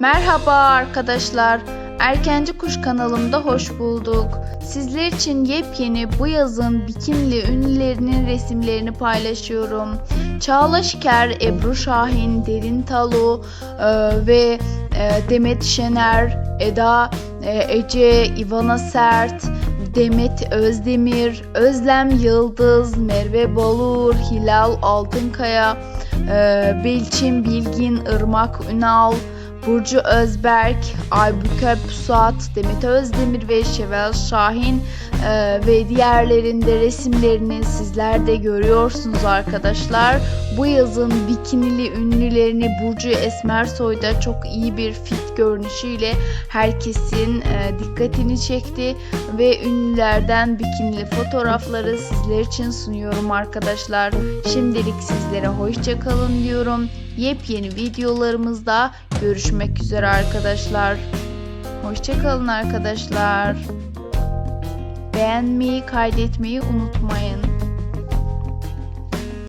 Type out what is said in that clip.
Merhaba arkadaşlar. Erkenci Kuş kanalımda hoş bulduk. Sizler için yepyeni bu yazın bikinli ünlülerinin resimlerini paylaşıyorum. Çağla Şiker, Ebru Şahin, Derin Talu e, ve e, Demet Şener, Eda e, Ece, Ivana Sert, Demet Özdemir, Özlem Yıldız, Merve Balur, Hilal Altınkaya, e, Belçin Bilgin, Irmak Ünal, Burcu Özberk, Aybüke Pusat, Demet Özdemir ve Şevval Şahin e, ve diğerlerinde resimlerini sizler de görüyorsunuz arkadaşlar. Bu yazın bikinili ünlülerini Burcu Esmersoy da çok iyi bir fit görünüşüyle herkesin e, dikkatini çekti ve ünlülerden bikinili fotoğrafları sizler için sunuyorum arkadaşlar. Şimdilik sizlere hoşça kalın diyorum. Yepyeni videolarımızda görüşmek üzere arkadaşlar. Hoşça kalın arkadaşlar. Beğenmeyi, kaydetmeyi unutmayın.